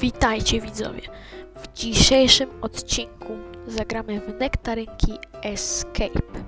Witajcie widzowie! W dzisiejszym odcinku zagramy w nektarynki Escape.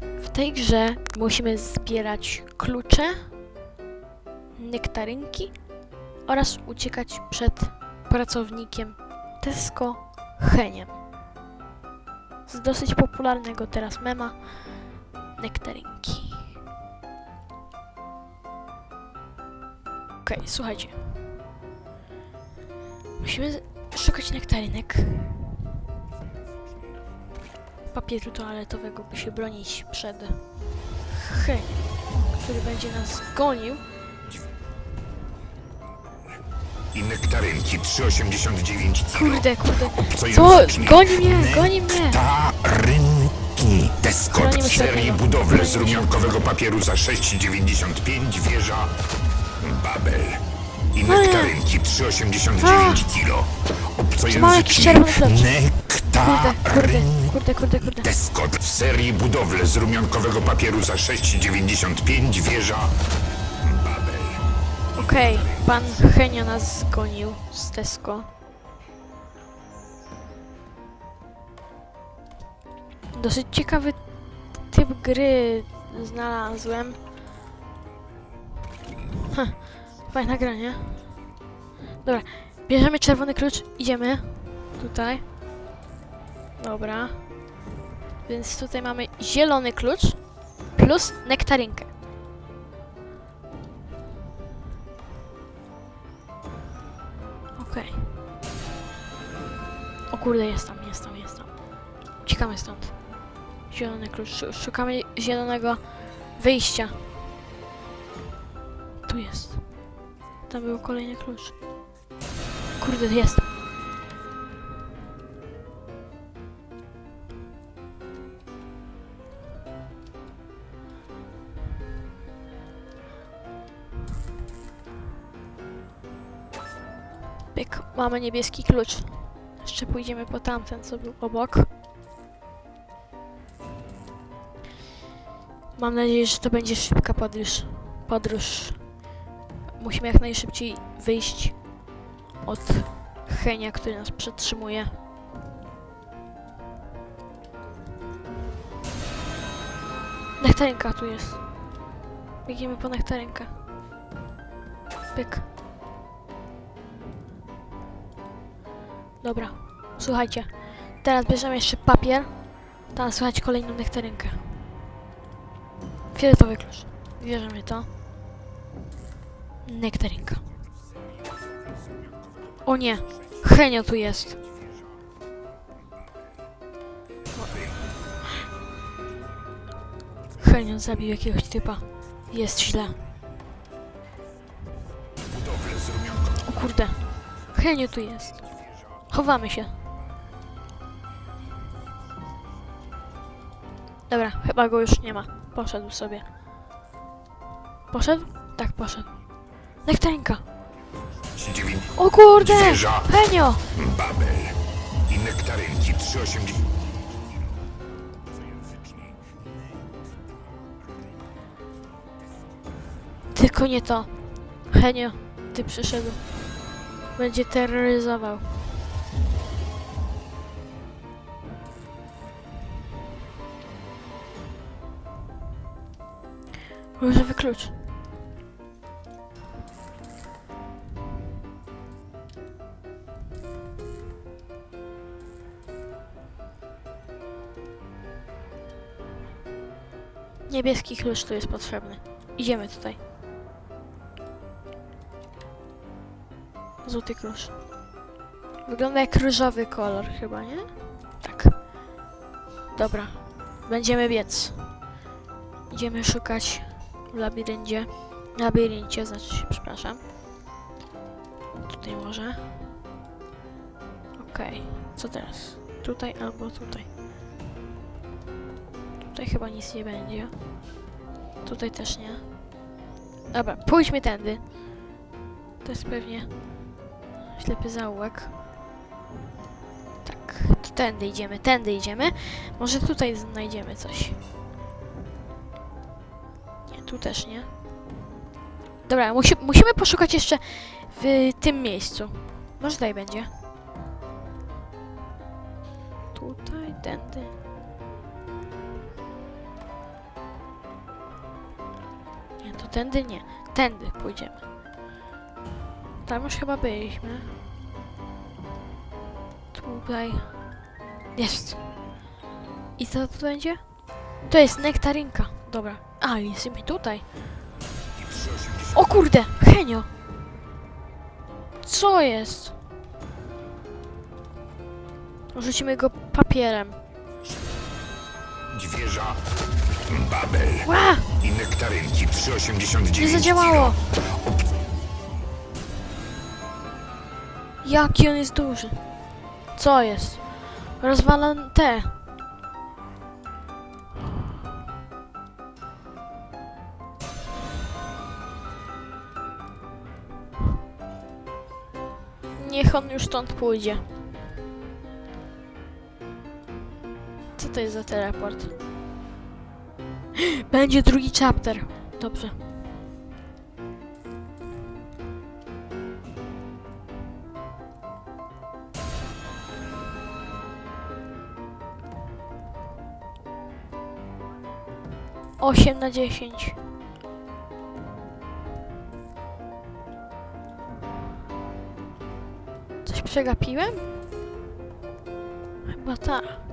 W tej grze musimy zbierać klucze, nektarynki oraz uciekać przed pracownikiem Tesco Heniem. Z dosyć popularnego teraz mema nektarynki. Okej, słuchajcie. Musimy szukać nektarynek. Papieru toaletowego, by się bronić przed heniem, który będzie nas gonił. I nektarynki 3,89 kg. Kurde, kurde. Co? Goni mnie, goni mnie! Nektarynki. Deskot w się serii tego. budowle z rumiankowego papieru za 6,95 wieża Babel. I No nektarynki 3,89 kg. Trzymamy jakiś Obcojęzyczny. klucz. Kurde, kurde, kurde. Deskot w serii budowle z rumiankowego papieru za 6,95 wieża Babel. Okej, pan Henio nas zgonił z Tesco. Dosyć ciekawy typ gry znalazłem. Heh, fajna gra, nie? Dobra, bierzemy czerwony klucz, idziemy. Tutaj. Dobra. Więc tutaj mamy zielony klucz plus nektarynkę. Okej. O kurde, jest tam, jest tam, jest tam. Uciekamy stąd. Zielony klucz. Szu- Szukamy zielonego wyjścia. Tu jest. Tam był kolejny klucz. Kurde, jest. Pyk, mamy niebieski klucz. Jeszcze pójdziemy po tamten, co był obok. Mam nadzieję, że to będzie szybka podróż. Podróż. Musimy jak najszybciej wyjść od Henia, który nas przetrzymuje. Nektarynka tu jest. Biegniemy po nektarynkę. Pyk. Dobra, słuchajcie. Teraz bierzemy jeszcze papier. Teraz słuchajcie kolejną nektarynkę. Fioletowy klucz. Bierzemy to. Nektarynka. O nie! Henio tu jest. Henio zabił jakiegoś typa. Jest źle. O kurde. Henio tu jest. Chowamy się. Dobra, chyba go już nie ma. Poszedł sobie. Poszedł? Tak, poszedł. Nektarynka. 9 O kurde! wieża Henio! Babel i nektarynki 3,80 Tylko nie to. Henio, ty przyszedł. Będzie terroryzował. Różowy klucz. Niebieski klucz tu jest potrzebny. Idziemy tutaj. Złoty klucz. Wygląda jak różowy kolor chyba, nie? Tak. Dobra. Będziemy biec. Idziemy szukać w labiryncie. Labiryncie, znaczy się, przepraszam. Tutaj może. Okej. Co teraz? Tutaj albo tutaj. Tutaj chyba nic nie będzie. Tutaj też nie. Dobra, pójdźmy tędy. To jest pewnie ślepy zaułek. Tak, to tędy idziemy, tędy idziemy. Może tutaj znajdziemy coś. Nie, tu też nie. Dobra, musi, musimy poszukać jeszcze w tym miejscu. Może tutaj będzie. Tutaj, tędy. Tędy nie. Tędy pójdziemy. Tam już chyba byliśmy. Tutaj. Jest. I co tu będzie? To jest nektarynka. Dobra. A, jesteśmy tutaj. I przy 80... O kurde, Henio! Co jest? Rzucimy go papierem. Wieża Babel Ła! i 389 Nie zadziałało! Jaki on jest duży. Co jest? Rozwalam te. Niech on już stąd pójdzie. Co to jest za teleport? Będzie drugi chapter. Dobrze. Osiem na dziesięć. Coś przegapiłem? Chyba tak.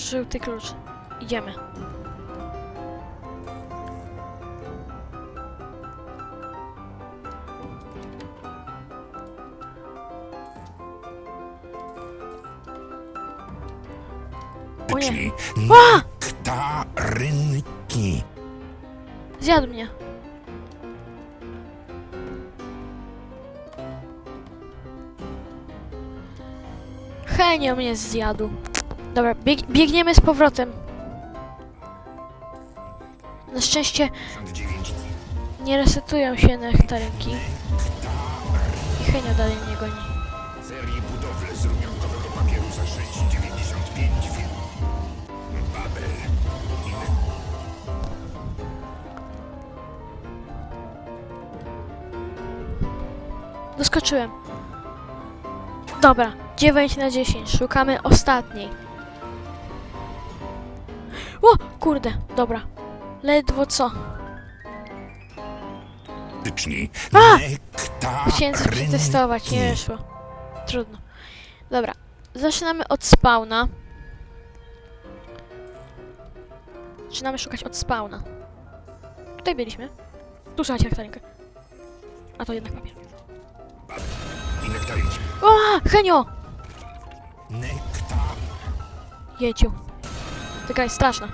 Żółty klucz. Idziemy. Czyli A! nektarynki. Zjadł mnie. Henio mnie zjadł. Dobra, bieg biegniemy z powrotem. Na szczęście 59 nie resetują się nektarynki. I Henio dalej mnie goni. serii budowle z rumionkowego papieru za 6,95 firm. Babel i nek... Doskoczyłem. Dobra, 9 na 10. Szukamy ostatniej. O, kurde, dobra. Ledwo co. Tyczni. A! Chciałem coś przetestować, nie wyszło. Trudno. Dobra, zaczynamy od spawna. Zaczynamy szukać od spawna. Tutaj byliśmy. Tu słuchajcie nektarynkę. A to jednak papier. O, Henio! Nektar... Jeciu. Ta gra jest straszna.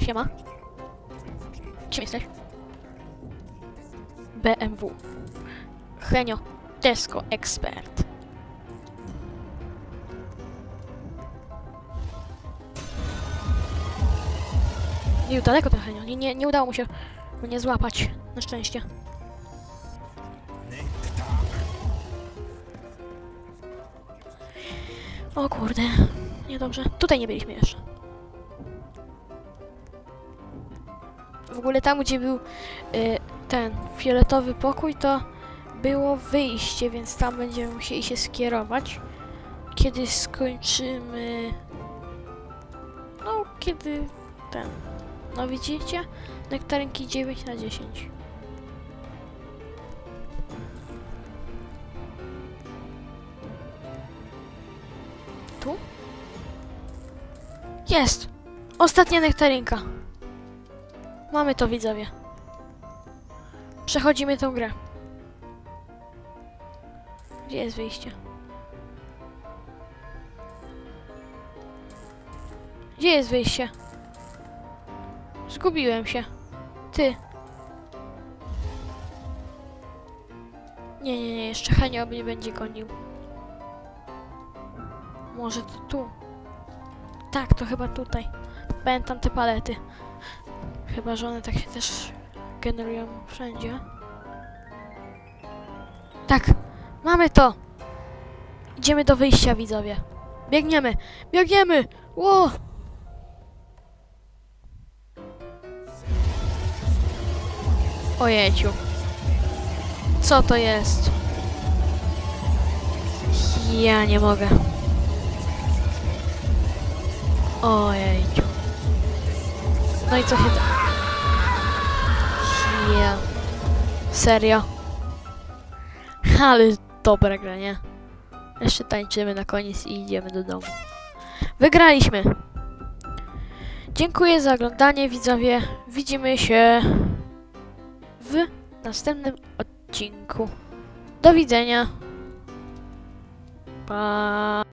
Siema. Kim jesteś? BMW. Henio. Tesco Expert. Nie, daleko. Nie, nie, nie udało mu się mnie złapać. Na szczęście. O kurde. Niedobrze. Tutaj nie byliśmy jeszcze. W ogóle tam, gdzie był y, ten fioletowy pokój, to było wyjście, więc tam będziemy musieli się skierować. Kiedy skończymy... No, kiedy ten... No widzicie? Nektarynki 9 na 10. Jest! Ostatnia nektarynka. Mamy to, widzowie. Przechodzimy tą grę. Gdzie jest wyjście? Gdzie jest wyjście? Zgubiłem się. Ty. Nie, nie, nie, jeszcze Henio mnie będzie gonił. Może to tu. Tak, to chyba tutaj. Pamiętam te palety. Chyba, że one tak się też generują wszędzie. Tak, Mamy to! Idziemy do wyjścia, widzowie. Biegniemy! Biegniemy! Ło! Ojeciu. Co to jest? Ja nie mogę. Ojejciu. No i co się da? Ja. Serio? Ale dobra gra, nie? Jeszcze tańczymy na koniec i idziemy do domu. Wygraliśmy! Dziękuję za oglądanie, widzowie. Widzimy się w następnym odcinku. Do widzenia. Pa.